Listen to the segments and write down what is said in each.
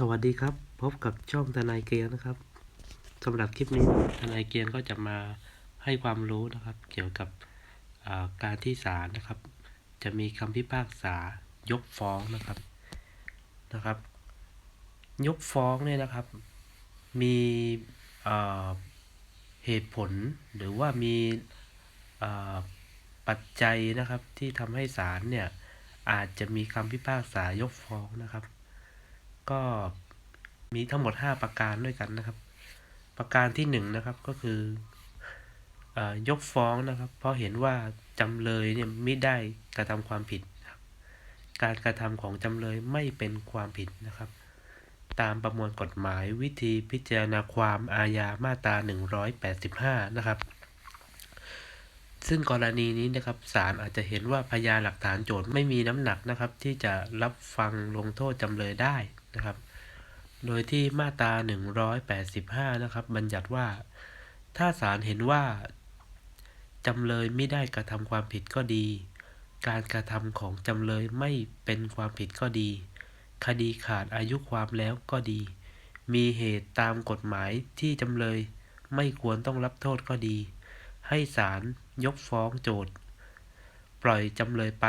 สวัสดีครับ พบกับช่องทนายเกียร์นะครับสำหรับคลิปนี้ทนายเกียร์ก็จะมาให้ความรู้นะครับ เกี่ยวกับการที่ศาลนะครับ จะมีคำพิพากษายกฟ้องนะครับนะครับ ยกฟ้องเนี่ยนะครับ มีเหตุผลหรือว่ามีปัจจัยนะครับที่ทำให้ศาลเนี่ยอาจจะมีคำพิพากษายกฟ้องนะครับ ก็มีทั้งหมด 5 ประการด้วยกันนะครับ ประการที่1นงนะครับก็คือออยกฟ้องนะครับ เพราะเห็นว่าจำเลยเนี่ยไม่ได้กระทำความผิดครับ การกระทำของจำเลยไม่เป็นความผิดนะครับ ตามประมวลกฎหมายวิธีพิจารณาความอาญามาตรา 185 นะครับ ซึ่งกรณีนี้นะครับศาลอาจจะเห็นว่าพยานหลักฐานโจทย์ไม่มีน้ำหนักนะครับ ที่จะรับฟังลงโทษจำเลยได้นะครับ โดยที่มาตรา 185 นะครับ บัญญัติว่า ถ้าศาลเห็นว่าจำเลยไม่ได้กระทำความผิดก็ดี การกระทำของจำเลยไม่เป็นความผิดก็ดี คดีขาดอายุความแล้วก็ดี มีเหตุตามกฎหมายที่จำเลยไม่ควรต้องรับโทษก็ดี ให้ศาล ยกฟ้องโจทย์ปล่อยจำเลยไป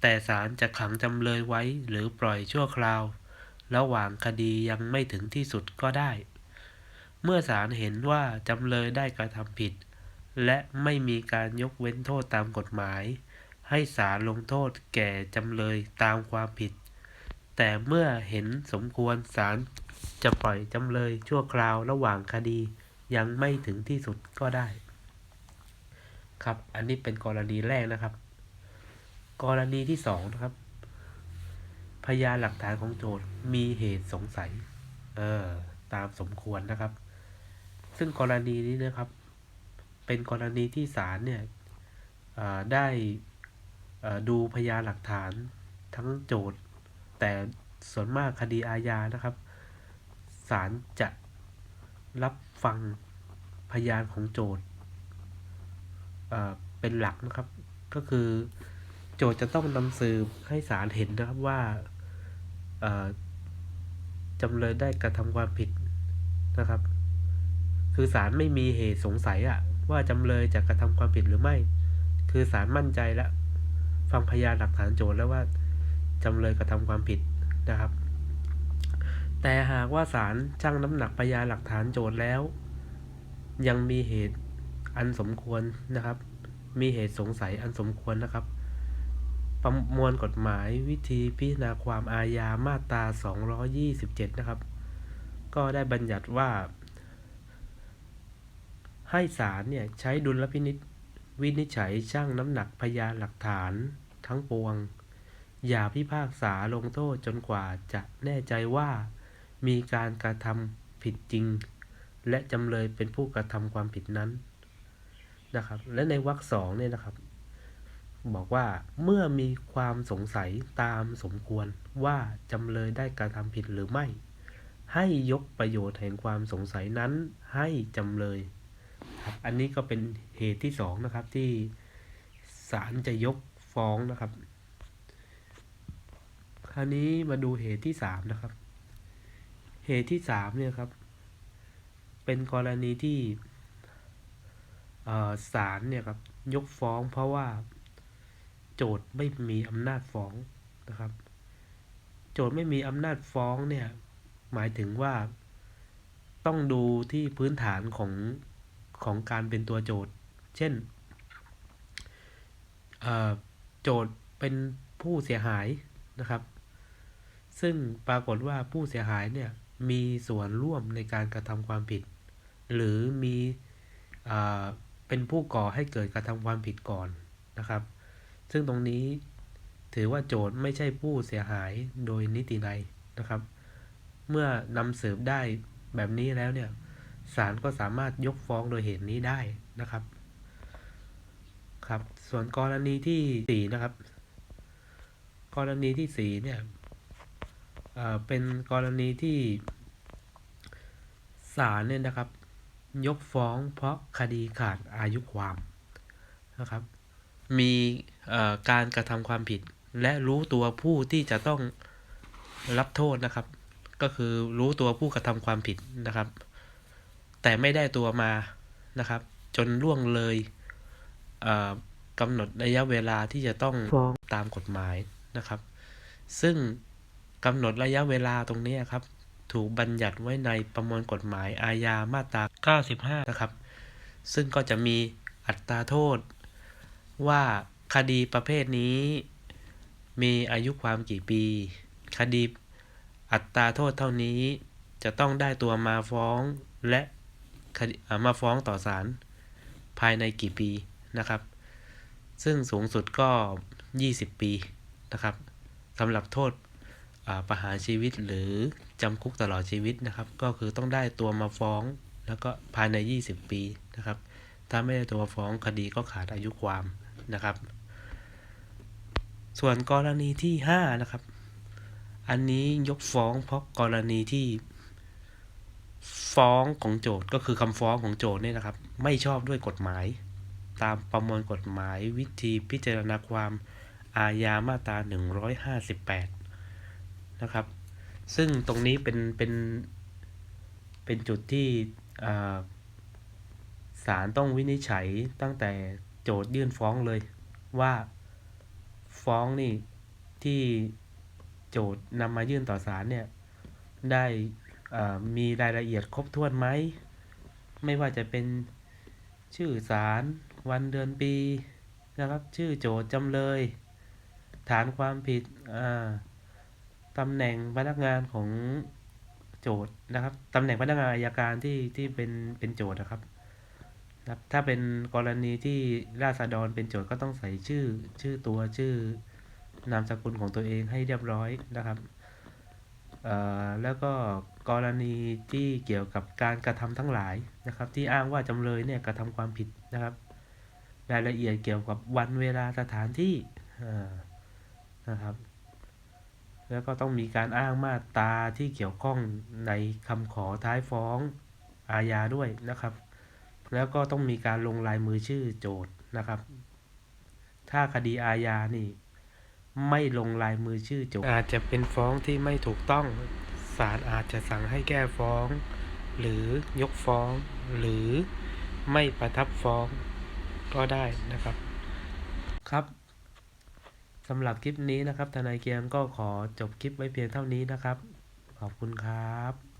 แต่ศาลจะขังจำเลยไว้หรือปล่อยชั่วคราว ระหว่างคดียังไม่ถึงที่สุดก็ได้ เมื่อศาลเห็นว่าจำเลยได้กระทำผิด และไม่มีการยกเว้นโทษตามกฎหมาย ให้ศาลลงโทษแก่จำเลยตามความผิด แต่เมื่อเห็นสมควรศาลจะปล่อยจำเลยชั่วคราวระหว่างคดียังไม่ถึงที่สุดก็ได้ ครับ อันนี้เป็นกรณีแรกนะครับ กรณีที่สองนะครับ พยานหลักฐานของโจทย์มีเหตุสงสัย เออ ตามสมควรนะครับ ซึ่งกรณีนี้นะครับ เป็นกรณีที่ศาลเนี่ยได้ดูพยานหลักฐานทั้งโจทย์ แต่ส่วนมากคดีอาญานะครับศาลจะรับฟังพยานของโจทย์ เป็นหลักนะครับ ก็คือโจทย์จะต้องนำสืบให้ศาลเห็นนะครับว่าจำเลยได้กระทำความผิดนะครับ คือศาลไม่มีเหตุสงสัยอะว่าจำเลยจะกระทำความผิดหรือไม่ คือศาลมั่นใจแล้วฟังพยานหลักฐานโจทย์แล้วว่าจำเลยกระทำความผิดนะครับ แต่หากว่าศาลชั่งน้ำหนักพยานหลักฐานโจทย์แล้ว ยังมีเหตุ อันสมควรนะครับ มีเหตุสงสัยอันสมควรนะครับ ประมวลกฎหมายวิธีพิจารณาความอาญามาตรา 227 นะครับ ก็ได้บัญญัติว่า ให้ศาลเนี่ยใช้ดุลพินิษวินิจฉัยชั่งน้ำหนักพยานหลักฐานทั้งปวง อย่าพิพากษาลงโทษจนกว่าจะแน่ใจว่ามีการกระทำผิดจริง และจำเลยเป็นผู้กระทำความผิดนั้น นะครับ และในวรรคสองเนี่ยนะครับ บอกว่าเมื่อมีความสงสัยตามสมควรว่าจำเลยได้กระทำผิดหรือไม่ ให้ยกประโยชน์แห่งความสงสัยนั้นให้จำเลยครับอันนี้ก็เป็นเหตุที่สองนะครับที่ศาลจะยกฟ้องนะครับ คราวนี้มาดูเหตุที่สามนะครับ เหตุที่สามเนี่ยครับ เป็นกรณีที่ ศาลเนี่ยครับยกฟ้องเพราะว่าโจทย์ไม่มีอำนาจฟ้องนะครับ โจทย์ไม่มีอำนาจฟ้องเนี่ยหมายถึงว่าต้องดูที่พื้นฐานของของการเป็นตัวโจทย์ เช่นโจทย์เป็นผู้เสียหายนะครับ ซึ่งปรากฏว่าผู้เสียหายเนี่ยมีส่วนร่วมในการกระทำความผิด หรือมีเอ่อ เป็นผู้ก่อให้เกิดกระทำความผิดก่อนนะครับ ซึ่งตรงนี้ถือว่าโจทย์ไม่ใช่ผู้เสียหายโดยนิตินัยนะครับ เมื่อนำสืบได้แบบนี้แล้วเนี่ยศาลก็สามารถยกฟ้องโดยเหตุนี้ได้นะครับ ครับ ส่วนกรณีที่สี่นะครับ กรณีที่สี่เนี่ยเอ่อเป็นกรณีที่ศาลเนี่ยนะครับ ยกฟ้องเพราะคดีขาดอายุความนะครับ มีเอ่อการกระทำความผิด และรู้ตัวผู้ที่จะต้องรับโทษนะครับ ก็คือรู้ตัวผู้กระทำความผิดนะครับ แต่ไม่ได้ตัวมานะครับ จนล่วงเลยเอ่อกำหนดระยะเวลาที่จะต้องฟ้องตามกฎหมายนะครับ ซึ่งกำหนดระยะเวลาตรงนี้ครับ ถูกบัญญัติไว้ในประมวลกฎหมายอาญามาตรา 95 นะครับ ซึ่งก็จะมีอัตราโทษ ว่าคดีประเภทนี้ มีอายุความกี่ปี คดีอัตราโทษเท่านี้จะต้องได้ตัวมาฟ้องและมาฟ้องต่อศาลภายในกี่ปีนะครับ ซึ่งสูงสุดก็ 20 ปีนะครับสำหรับโทษ ประหารชีวิตหรือจำคุกตลอดชีวิตนะครับ ก็คือต้องได้ตัวมาฟ้อง แล้วก็ภายใน 20 ปีนะครับ ถ้าไม่ได้ตัวฟ้องคดีก็ขาดอายุความนะครับ ส่วนกรณีที่ 5 นะครับ อันนี้ยกฟ้องเพราะกรณีที่ฟ้องของโจทย์ก็คือคำฟ้องของโจทย์เนี่ยนะครับ ไม่ชอบด้วยกฎหมาย ตามประมวลกฎหมายวิธีพิจารณาความอาญามาตรา158 นะครับ ซึ่งตรงนี้เป็นเป็นเป็นจุดที่อ่าศาลต้องวินิจฉัยตั้งแต่โจทยื่นฟ้องเลยว่าฟ้องนี่ที่โจทย์นำมายื่นต่อศาลเนี่ยได้มีรายละเอียดครบถ้วนไหม ไม่ว่าจะเป็นชื่อศาลวันเดือนปีนะครับ ชื่อโจทย์จำเลย ฐานความผิดอ่า ตำแหน่งพนักงานของโจทย์นะครับตำแหน่งพนักงานอายการที่ที่เป็นเป็นโจทย์นะครับนะครับถ้าเป็นกรณีที่ราษฎรเป็นโจทย์ก็ต้องใส่ชื่อชื่อตัวชื่อนามสกุลของตัวเองให้เรียบร้อยนะครับเอ่อแล้วก็กรณีที่เกี่ยวกับการกระทำทั้งหลายนะครับ ที่อ้างว่าจำเลยเนี่ยกระทำความผิดนะครับ รายละเอียดเกี่ยวกับวันเวลาสถานที่อ่านะครับ แล้วก็ต้องมีการอ้างมาตราที่เกี่ยวข้องในคำขอท้ายฟ้องอาญาด้วยนะครับ แล้วก็ต้องมีการลงลายมือชื่อโจทย์นะครับ ถ้าคดีอาญานี่ ไม่ลงลายมือชื่อโจทย์อาจจะเป็นฟ้องที่ไม่ถูกต้องศาลอาจจะสั่งให้แก้ฟ้อง หรือยกฟ้อง หรือไม่ประทับฟ้องก็ได้นะครับ ครับ สำหรับคลิปนี้นะครับ ทนายเกียงก็ขอจบคลิปไว้เพียงเท่านี้นะครับ ขอบคุณครับ